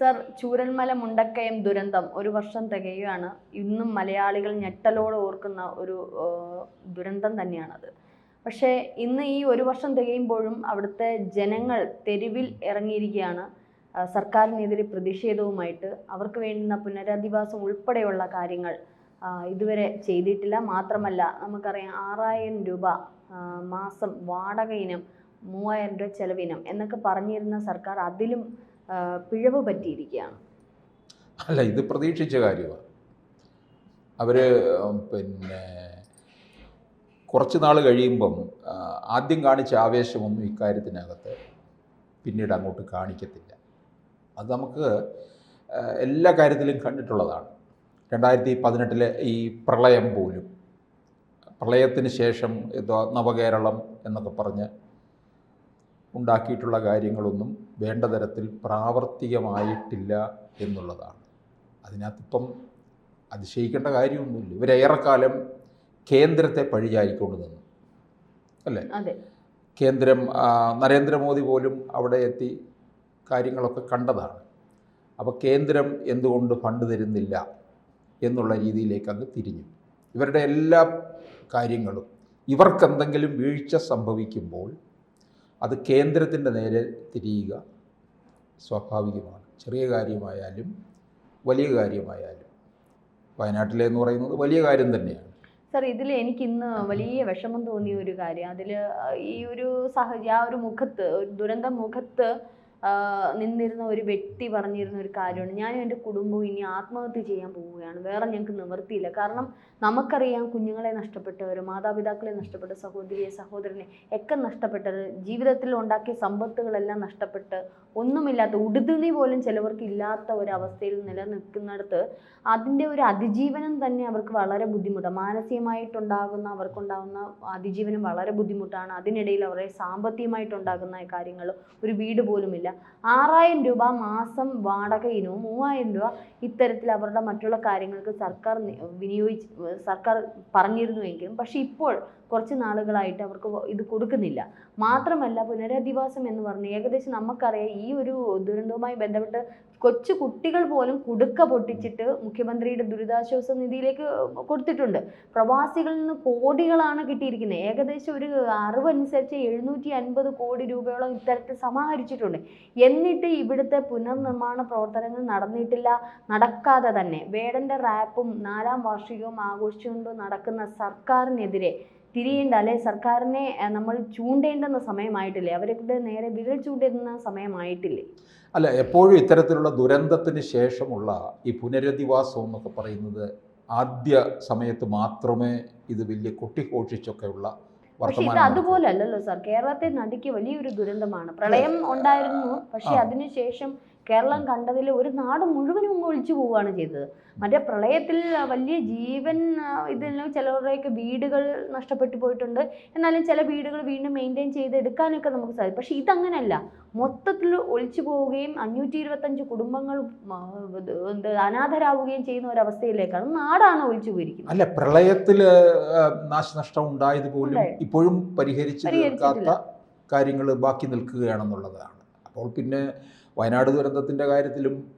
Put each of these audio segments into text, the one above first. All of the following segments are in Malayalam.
സർ ചൂരൽമല മുണ്ടക്കയം ദുരന്തം ഒരു വർഷം തികയുകയാണ്. ഇന്നും മലയാളികൾ ഞെട്ടലോട് ഓർക്കുന്ന ഒരു ദുരന്തം തന്നെയാണത്. പക്ഷേ ഇന്ന് ഈ ഒരു വർഷം തികയുമ്പോഴും അവിടുത്തെ ജനങ്ങൾ തെരുവിൽ ഇറങ്ങിയിരിക്കുകയാണ്. സർക്കാരിനെതിരെ പ്രതിഷേധവുമായിട്ട് അവർക്ക് വേണ്ടുന്ന പുനരധിവാസം ഉൾപ്പെടെയുള്ള കാര്യങ്ങൾ ഇതുവരെ ചെയ്തിട്ടില്ല. മാത്രമല്ല നമുക്കറിയാം ആറായിരം രൂപ മാസം വാടക ഇനം മൂവായിരം രൂപ ചെലവിനം എന്നൊക്കെ പറഞ്ഞിരുന്ന സർക്കാർ അതിലും പിഴവ് പറ്റിയിരിക്കുകയാണ്. അല്ല ഇത് പ്രതീക്ഷിച്ച കാര്യമാണ് അവർ പിന്നെ കുറച്ച് നാൾ കഴിയുമ്പം ആദ്യം കാണിച്ച ആവേശമൊന്നും ഇക്കാര്യത്തിനകത്ത് പിന്നീട് അങ്ങോട്ട് കാണിക്കത്തില്ല. അത് നമുക്ക് എല്ലാ കാര്യത്തിലും കണ്ടിട്ടുള്ളതാണ്. രണ്ടായിരത്തി പതിനെട്ടിലെ ഈ പ്രളയം പോലും പ്രളയത്തിന് ശേഷം എന്തോ നവകേരളം എന്നൊക്കെ പറഞ്ഞ് ഉണ്ടാക്കിയിട്ടുള്ള കാര്യങ്ങളൊന്നും വേണ്ട തരത്തിൽ പ്രാവർത്തികമായിട്ടില്ല എന്നുള്ളതാണ്. അതിനകത്തിപ്പം അതിശയിക്കേണ്ട കാര്യമൊന്നുമില്ല. ഇവരേറെക്കാലം കേന്ദ്രത്തെ പഴിചാരിക്കൊണ്ട് നിന്നു. അല്ലേ? കേന്ദ്രം നരേന്ദ്രമോദി പോലും അവിടെ എത്തി കാര്യങ്ങളൊക്കെ കണ്ടതാണ്. അപ്പോൾ കേന്ദ്രം എന്തുകൊണ്ട് ഫണ്ട് തരുന്നില്ല എന്നുള്ള രീതിയിലേക്ക് അങ്ങ് തിരിഞ്ഞു. ഇവരുടെ എല്ലാ കാര്യങ്ങളും ഇവർക്കെന്തെങ്കിലും വീഴ്ച സംഭവിക്കുമ്പോൾ അത് കേന്ദ്രത്തിന്റെ നേരെ തിരിയുക. സ്വാഭാവികമാണ്. ചെറിയ കാര്യമായാലും വലിയ കാര്യമായാലും. വയനാട്ടിലെ എന്ന് പറയുന്നത് വലിയ കാര്യം തന്നെയാണ്. സർ ഇതിൽ എനിക്ക് ഇന്ന് വലിയ വിഷമം തോന്നിയ ഒരു കാര്യം. അതിൽ ഈ ഒരു സാഹചര്യം ആ ഒരു മുഖത്ത് ദുരന്ത മുഖത്ത് നിന്നിരുന്ന ഒരു വ്യക്തി പറഞ്ഞിരുന്ന ഒരു കാര്യമാണ്. ഞാനും എന്റെ കുടുംബവും ഇനി ആത്മഹത്യ ചെയ്യാൻ പോവുകയാണ്. വേറെ ഞങ്ങൾക്ക് നിവൃത്തിയില്ല. കാരണം നമുക്കറിയാം കുഞ്ഞുങ്ങളെ നഷ്ടപ്പെട്ടവർ മാതാപിതാക്കളെ നഷ്ടപ്പെട്ട സഹോദരിയെ സഹോദരനെ ഒക്കെ നഷ്ടപ്പെട്ടത് ജീവിതത്തിൽ ഉണ്ടാക്കിയ സമ്പത്തുകളെല്ലാം നഷ്ടപ്പെട്ട് ഒന്നുമില്ലാത്ത ഉടുതുണി പോലും ചിലവർക്ക് ഇല്ലാത്ത ഒരു അവസ്ഥയിൽ നിലനിൽക്കുന്നിടത്ത് അതിന്റെ ഒരു അതിജീവനം തന്നെ അവർക്ക് വളരെ ബുദ്ധിമുട്ടാണ്. മാനസികമായിട്ടുണ്ടാകുന്ന അവർക്കുണ്ടാകുന്ന അതിജീവനം വളരെ ബുദ്ധിമുട്ടാണ്. അതിനിടയിൽ അവരെ സാമ്പത്തികമായിട്ടുണ്ടാകുന്ന കാര്യങ്ങൾ ഒരു വീട് പോലുമില്ല. ആറായിരം രൂപ മാസം വാടക മൂവായിരം രൂപ ഇത്തരത്തിൽ അവരുടെ മറ്റുള്ള കാര്യങ്ങൾക്ക് സർക്കാർ വിനിയോഗിച്ച് സർക്കാർ പറഞ്ഞിരുന്നുവെങ്കിലും പക്ഷേ ഇപ്പോൾ കുറച്ച് നാളുകളായിട്ട് അവർക്ക് ഇത് കൊടുക്കുന്നില്ല. മാത്രമല്ല പുനരധിവാസം എന്ന് പറഞ്ഞ് ഏകദേശം നമുക്കറിയാം ഈ ഒരു ദുരന്തവുമായി ബന്ധപ്പെട്ട് കൊച്ചു കുട്ടികൾ പോലും കുടുക്ക പൊട്ടിച്ചിട്ട് മുഖ്യമന്ത്രിയുടെ ദുരിതാശ്വാസ നിധിയിലേക്ക് കൊടുത്തിട്ടുണ്ട്. പ്രവാസികളിൽ നിന്ന് കോടികളാണ് കിട്ടിയിരിക്കുന്നത്. ഏകദേശം ഒരു അറിവനുസരിച്ച് എഴുന്നൂറ്റി അൻപത് കോടി രൂപയോളം ഇത്തരത്തിൽ സമാഹരിച്ചിട്ടുണ്ട്. എന്നിട്ട് ഇവിടുത്തെ പുനർനിർമ്മാണ പ്രവർത്തനങ്ങൾ നടന്നിട്ടില്ല നടക്കാതെ തന്നെ. വേടന്റെ റാപ്പും നാലാം വാർഷികവും ആഘോഷിച്ചുകൊണ്ട് നടക്കുന്ന സർക്കാരിനെതിരെ തിരിയേണ്ട അല്ലെ സർക്കാരിനെ നമ്മൾ ചൂണ്ടേണ്ടുന്ന സമയമായിട്ടില്ലേ? അവരുടെ നേരെ വിരൽ ചൂണ്ടിരുന്ന സമയമായിട്ടില്ലേ? അല്ല എപ്പോഴും ഇത്തരത്തിലുള്ള ദുരന്തത്തിന് ശേഷമുള്ള ഈ പുനരധിവാസം എന്നൊക്കെ പറയുന്നത് ആദ്യ സമയത്ത് മാത്രമേ ഇത് വലിയ കൊട്ടിഘോഷിച്ചൊക്കെയുള്ള പക്ഷേ ഇത് അതുപോലെ അല്ലല്ലോ സർ. കേരളത്തെ നടുക്കിയ വലിയൊരു ദുരന്തമാണ്. പ്രളയം ഉണ്ടായിരുന്നു പക്ഷേ. അതിനുശേഷം കേരളം കണ്ടതിൽ ഒരു നാട് മുഴുവനും അങ്ങ് ഒഴിച്ചു പോവുകയാണ് ചെയ്തത്. മറ്റേ പ്രളയത്തിൽ വലിയ ജീവൻ ഇതിൽ ചിലരുടെയൊക്കെ വീടുകൾ നഷ്ടപ്പെട്ടു പോയിട്ടുണ്ട്. എന്നാലും ചില വീടുകൾ വീണ്ടും മെയിന്റെയിൻ ചെയ്തെടുക്കാനൊക്കെ നമുക്ക് സാധിക്കും. പക്ഷേ ഇതങ്ങനെയല്ല മൊത്തത്തിൽ ഒളിച്ചു പോവുകയും അഞ്ഞൂറ്റി ഇരുപത്തഞ്ച് കുടുംബങ്ങൾ അനാഥരാവുകയും ചെയ്യുന്ന ഒരവസ്ഥയിലേക്കാണ് നാടാണ് ഒളിച്ചു പോയിരിക്കുന്നത്. അല്ല പ്രളയത്തിൽ നാശനഷ്ടം ഉണ്ടായത് പോലും ഇപ്പോഴും പരിഹരിച്ചു. തീർക്കാത്ത കാര്യങ്ങൾ ബാക്കി നിൽക്കുകയാണെന്നുള്ളതാണ്. അപ്പോൾ പിന്നെ വയനാട് ദുരന്തത്തിന്റെ കാര്യത്തിലും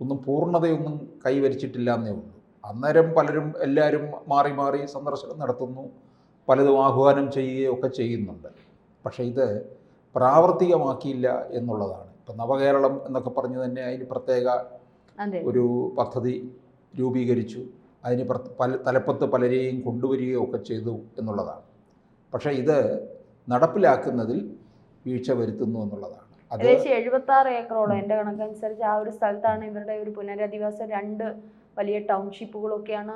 ഒന്നും പൂർണതയൊന്നും കൈവരിച്ചിട്ടില്ല എന്നേ ഉള്ളൂ. അന്നേരം പലരും എല്ലാവരും മാറി മാറി സന്ദർശനം നടത്തുന്നു പലതും ആഹ്വാനം ചെയ്യുകയൊക്കെ ചെയ്യുന്നുണ്ട്. പക്ഷേ ഇത് പ്രാവർത്തികമാക്കിയില്ല എന്നുള്ളതാണ്. ഇപ്പം നവകേരളം എന്നൊക്കെ പറഞ്ഞു തന്നെ അതിന് പ്രത്യേക ഒരു പദ്ധതി രൂപീകരിച്ചു. അതിന് പ്ര- പല തലപ്പത്ത് പലരെയും കൊണ്ടുവരികയോ ഒക്കെ ചെയ്തു എന്നുള്ളതാണ്. പക്ഷേ ഇത് നടപ്പിലാക്കുന്നതിൽ വീഴ്ച വരുത്തുന്നു എന്നുള്ളതാണ്. ഏകദേശം എഴുപത്തി ആറ് ഏക്കറോളം എന്റെ കണക്കനുസരിച്ച് ആ ഒരു സ്ഥലത്താണ് ഇവരുടെ ഒരു പുനരധിവാസം രണ്ട് വലിയ ടൗൺഷിപ്പുകളൊക്കെയാണ്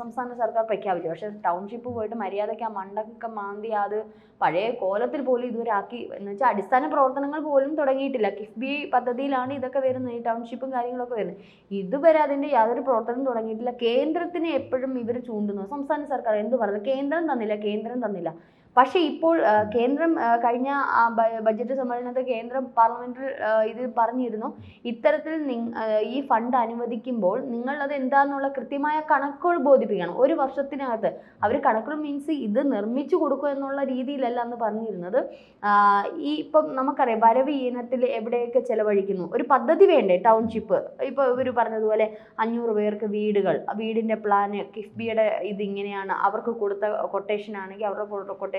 സംസ്ഥാന സർക്കാർ പ്രഖ്യാപിച്ചത്. പക്ഷേ ടൗൺഷിപ്പ് പോയിട്ട് മര്യാദയ്ക്ക് ആ മണ്ടൊക്കെ മാന്തി അത് പഴയ കോലത്തിൽ പോലും ഇതുവരെ ആക്കി എന്ന് വെച്ചാൽ അടിസ്ഥാന പ്രവർത്തനങ്ങൾ പോലും തുടങ്ങിയിട്ടില്ല. കിഫ്ബി പദ്ധതിയിലാണ് ഇതൊക്കെ വരുന്നത് ഈ ടൗൺഷിപ്പും കാര്യങ്ങളൊക്കെ വരുന്നത്. ഇതുവരെ അതിന്റെ യാതൊരു പ്രവർത്തനം തുടങ്ങിയിട്ടില്ല. കേന്ദ്രത്തിന് എപ്പോഴും ഇവർ ചൂണ്ടുന്നു. സംസ്ഥാന സർക്കാർ എന്ത് പറഞ്ഞു? കേന്ദ്രം തന്നില്ല കേന്ദ്രം തന്നില്ല. പക്ഷേ ഇപ്പോൾ കേന്ദ്രം കഴിഞ്ഞ ബജറ്റ് സമ്മേളനത്തിൽ കേന്ദ്രം പാർലമെന്റിൽ ഇത് പറഞ്ഞിരുന്നു. ഇത്തരത്തിൽ ഈ ഫണ്ട് അനുവദിക്കുമ്പോൾ നിങ്ങൾ അത് എന്താണെന്നുള്ള കൃത്യമായ കണക്കുകൾ ബോധിപ്പിക്കണം. ഒരു വർഷത്തിനകത്ത് അവർ കണക്കുകൾ മീൻസ് ഇത് നിർമ്മിച്ചു കൊടുക്കുക എന്നുള്ള രീതിയിലല്ല എന്ന് പറഞ്ഞിരുന്നത്. ഈ ഇപ്പം നമുക്കറിയാം വരവ് ഇനത്തിൽ എവിടെയൊക്കെ ചെലവഴിക്കുന്നു. ഒരു പദ്ധതി വേണ്ടേ ടൗൺഷിപ്പ്? ഇപ്പോൾ ഇവർ പറഞ്ഞതുപോലെ അഞ്ഞൂറ് പേർക്ക് വീടുകൾ വീടിന്റെ പ്ലാന് കിഫ്ബിയുടെ ഇതിങ്ങനെയാണ് അവർക്ക് കൊടുത്ത കൊട്ടേഷൻ ആണെങ്കിൽ അവരുടെ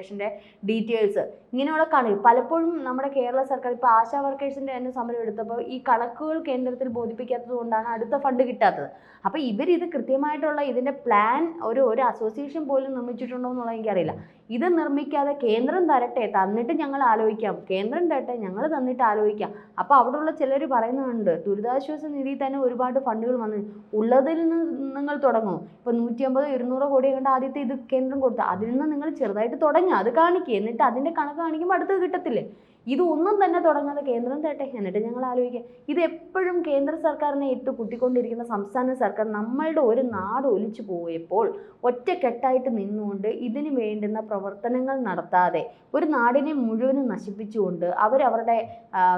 കൊട്ടേഷന്റെ ഡീറ്റെയിൽസ് ഇങ്ങനെയുള്ള കണക്ക് പലപ്പോഴും നമ്മുടെ കേരള സർക്കാർ ഇപ്പോൾ ആശാ വർക്കേഴ്സിന്റെ തന്നെ സമരം എടുത്തപ്പോൾ ഈ കണക്കുകൾ കേന്ദ്രത്തിൽ ബോധിപ്പിക്കാത്തത് കൊണ്ടാണ് അടുത്ത ഫണ്ട് കിട്ടാത്തത്. അപ്പോൾ ഇവരിത് കൃത്യമായിട്ടുള്ള ഇതിന്റെ പ്ലാൻ ഒരു ഒരു അസോസിയേഷൻ പോലും നിർമ്മിച്ചിട്ടുണ്ടോ എന്നുള്ളത് എനിക്കറിയില്ല. ഇത് നിർമ്മിക്കാതെ കേന്ദ്രം തരട്ടെ തന്നിട്ട് ഞങ്ങൾ ആലോചിക്കാം. കേന്ദ്രം തരട്ടെ ഞങ്ങൾ തന്നിട്ട് ആലോചിക്കാം. അപ്പോൾ അവിടെയുള്ള ചിലർ പറയുന്നുണ്ട് ദുരിതാശ്വാസ നിധി തന്നെ ഒരുപാട് ഫണ്ടുകൾ വന്നു ഉള്ളതിൽ നിന്ന് നിങ്ങൾ തുടങ്ങും. ഇപ്പോൾ നൂറ്റി അമ്പത് ഇരുന്നൂറ് കോടി കണ്ട് ആദ്യത്തെ ഇത് കേന്ദ്രം കൊടുത്തു അതിൽ നിന്ന് നിങ്ങൾ ചെറുതായിട്ട് തുടങ്ങുക അത് കാണിക്കുക എന്നിട്ട് അതിന്റെ കണക്ക് കാണിക്കുമ്പോൾ അടുത്തത് കിട്ടത്തില്ലേ? ഇത് ഒന്നും തന്നെ തുടങ്ങാതെ കേന്ദ്രം തട്ടെ. എന്നിട്ട് ഞങ്ങൾ ആലോചിക്കുക ഇത് എപ്പോഴും കേന്ദ്ര സർക്കാരിനെ ഇട്ട് കുട്ടിക്കൊണ്ടിരിക്കുന്ന സംസ്ഥാന സർക്കാർ നമ്മളുടെ ഒരു നാട് ഒലിച്ചു പോയപ്പോൾ ഒറ്റക്കെട്ടായിട്ട് നിന്നുകൊണ്ട് ഇതിന് വേണ്ടുന്ന പ്രവർത്തനങ്ങൾ നടത്താതെ ഒരു നാടിനെ മുഴുവനും നശിപ്പിച്ചുകൊണ്ട് അവരവരുടെ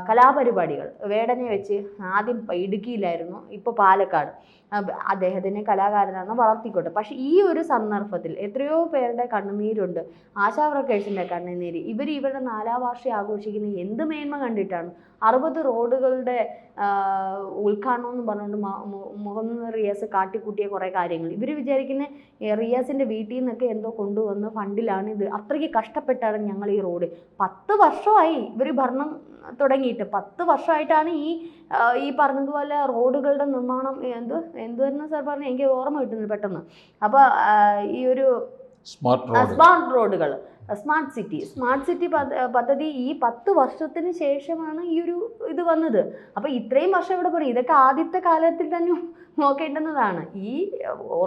കലാപരിപാടികൾ വേടനെ വെച്ച് ആദ്യം ഇടുക്കിയിലായിരുന്നു ഇപ്പോൾ പാലക്കാട്. അദ്ദേഹത്തിനെ കലാകാരനാണെന്ന് വളർത്തിക്കോട്ടെ പക്ഷേ ഈ ഒരു സന്ദർഭത്തിൽ എത്രയോ പേരുടെ കണ്ണുനീരുണ്ട്. ആശാ വർക്കേഴ്സിന്റെ കണ്ണുനീര്. ഇവർ ഇവരുടെ നാലാം വാർഷികം ആഘോഷിക്കുന്ന എന്ത് മേന്മ കണ്ടിട്ടാണ്? അറുപത് റോഡുകളുടെ ഉദ്ഘാടനം എന്ന് പറഞ്ഞുകൊണ്ട് മുഹമ്മദ് റിയാസ് കാട്ടിക്കൂട്ടിയ കുറേ കാര്യങ്ങൾ. ഇവർ വിചാരിക്കുന്ന റിയാസിന്റെ വീട്ടിൽ നിന്നൊക്കെ എന്തോ കൊണ്ടുവന്ന് ഫണ്ടിലാണ് ഇത്. അത്രയ്ക്ക് കഷ്ടപ്പെട്ടാണ് ഞങ്ങൾ ഈ റോഡ്. പത്ത് വർഷമായി ഇവർ ഭരണം തുടങ്ങിയിട്ട്. പത്ത് വർഷമായിട്ടാണ് ഈ ഈ പറഞ്ഞതുപോലെ റോഡുകളുടെ നിർമ്മാണം എന്ത് എന്തുവരുന്ന സാർ പറഞ്ഞു എനിക്ക് ഓർമ്മ കിട്ടുന്നില്ല പെട്ടെന്ന്. അപ്പോൾ ഈ ഒരു സ്മാർട്ട് റോഡുകൾ. സ്മാർട്ട് സിറ്റി സ്മാർട്ട് സിറ്റി പദ്ധതി ഈ പത്ത് വർഷത്തിന് ശേഷമാണ് ഈ ഒരു ഇത് വന്നത്. അപ്പോൾ ഇത്രയും വർഷം ഇവിടെ പറയും ഇതൊക്കെ ആദ്യത്തെ കാലത്തിൽ തന്നെ നോക്കേണ്ടുന്നതാണ്. ഈ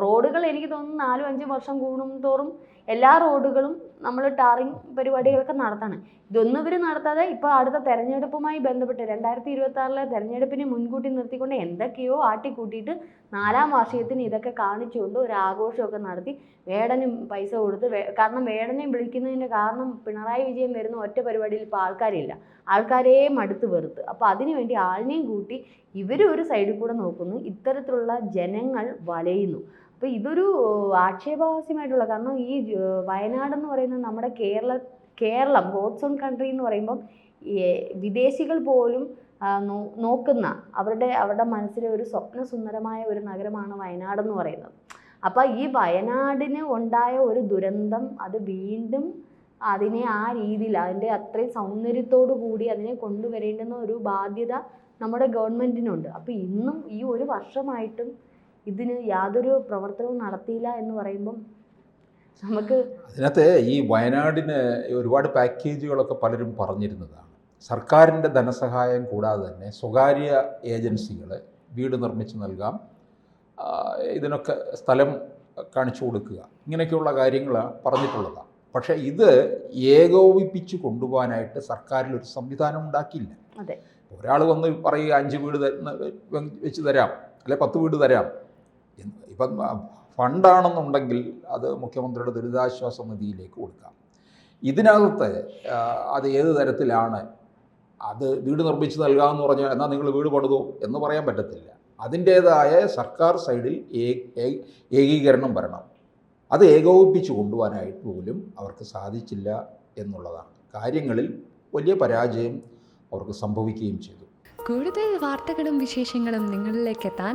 റോഡുകൾ എനിക്ക് തോന്നുന്നു നാലും അഞ്ചും വർഷം കൂടും തോറും എല്ലാ റോഡുകളും നമ്മൾ ടാറിങ് പരിപാടികളൊക്കെ നടത്തണം. ഇതൊന്നും ഇവർ നടത്താതെ ഇപ്പോൾ അടുത്ത തെരഞ്ഞെടുപ്പുമായി ബന്ധപ്പെട്ട് രണ്ടായിരത്തി ഇരുപത്തി ആറിലെ തെരഞ്ഞെടുപ്പിനെ മുൻകൂട്ടി നിർത്തിക്കൊണ്ട് എന്തൊക്കെയോ ആട്ടിക്കൂട്ടിയിട്ട് നാലാം വാർഷികത്തിന് ഇതൊക്കെ കാണിച്ചുകൊണ്ട് ഒരു ആഘോഷമൊക്കെ നടത്തി. വേടനും പൈസ കൊടുത്ത് കാരണം വേടനെ വിളിക്കുന്നതിന്റെ കാരണം പിണറായി വിജയൻ വരുന്ന ഒറ്റ പരിപാടിയിൽ ഇപ്പോൾ ആൾക്കാരില്ല. ആൾക്കാരെ മടുത്ത് വെറുത്ത്. അപ്പോൾ അതിനുവേണ്ടി ആളിനെയും കൂട്ടി ഇവരും ഒരു സൈഡിൽ കൂടെ നോക്കുന്നു. ഇത്തരത്തിലുള്ള ജനങ്ങൾ വലയുന്നു. അപ്പോൾ ഇതൊരു ആക്ഷേപഹാസ്യമായിട്ടുള്ള കാരണം ഈ വയനാട് എന്ന് പറയുന്നത് നമ്മുടെ Kerala Keralam God's own country എന്ന് പറയുമ്പം വിദേശികൾ പോലും നോക്കുന്ന അവരുടെ അവരുടെ മനസ്സിലെ ഒരു സ്വപ്നസുന്ദരമായ ഒരു നഗരമാണ് വയനാട് എന്ന് പറയുന്നത്. അപ്പോൾ ഈ വയനാടിന് ഉണ്ടായ ഒരു ദുരന്തം അത് വീണ്ടും അതിനെ ആ രീതിയിൽ അതിന്റെ അത്രയും സൗന്ദര്യത്തോടു കൂടി അതിനെ കൊണ്ടുവരേണ്ടുന്ന ഒരു ബാധ്യത നമ്മുടെ ഗവൺമെന്റിനുണ്ട് അപ്പോൾ ഇന്നും ഈ ഒരു വർഷമായിട്ടും ഇതിന് യാതൊരു പ്രവർത്തനവും നടത്തിയില്ല എന്ന് പറയുമ്പം നമുക്ക് അതിനകത്ത് ഈ വയനാടിന് ഒരുപാട് പാക്കേജുകളൊക്കെ പലരും പറഞ്ഞിരുന്നതാണ്. സർക്കാരിന്റെ ധനസഹായം കൂടാതെ തന്നെ സ്വകാര്യ ഏജൻസികൾ വീട് നിർമ്മിച്ച് നൽകാം. ഇതിനൊക്കെ സ്ഥലം കാണിച്ചു കൊടുക്കുക. ഇങ്ങനെയൊക്കെയുള്ള കാര്യങ്ങൾ പറഞ്ഞിട്ടുള്ളതാണ് പക്ഷേ ഇത് ഏകോപിപ്പിച്ച് കൊണ്ടുപോകാനായിട്ട് സർക്കാരിൽ ഒരു സംവിധാനം ഉണ്ടാക്കിയില്ല. ഒരാൾ വന്ന് പറയുക അഞ്ച് വീട് വെച്ച് തരാം. അല്ലെ പത്ത് വീട് തരാം. ഇപ്പം ഫണ്ടാണെന്നുണ്ടെങ്കിൽ അത് മുഖ്യമന്ത്രിയുടെ ദുരിതാശ്വാസ നിധിയിലേക്ക് കൊടുക്കാം. ഇതിനകത്ത് അത് ഏത് തരത്തിലാണ് അത് വീട് നിർമ്മിച്ച് നൽകാമെന്ന് പറഞ്ഞാൽ എന്നാൽ നിങ്ങൾ വീട് പണിതോ എന്ന് പറയാൻ പറ്റത്തില്ല. അതിന്റേതായ സർക്കാർ സൈഡിൽ ഏകീകരണം വരണം. അത് ഏകോപിപ്പിച്ച് കൊണ്ടുപോകാനായിട്ട് പോലും അവർക്ക് സാധിച്ചില്ല എന്നുള്ളതാണ്. കാര്യങ്ങളിൽ വലിയ പരാജയം അവർക്ക് സംഭവിക്കുകയും ചെയ്തു. കൂടുതൽ വാർത്തകളും വിശേഷങ്ങളും നിങ്ങളിലേക്ക് എത്താൻ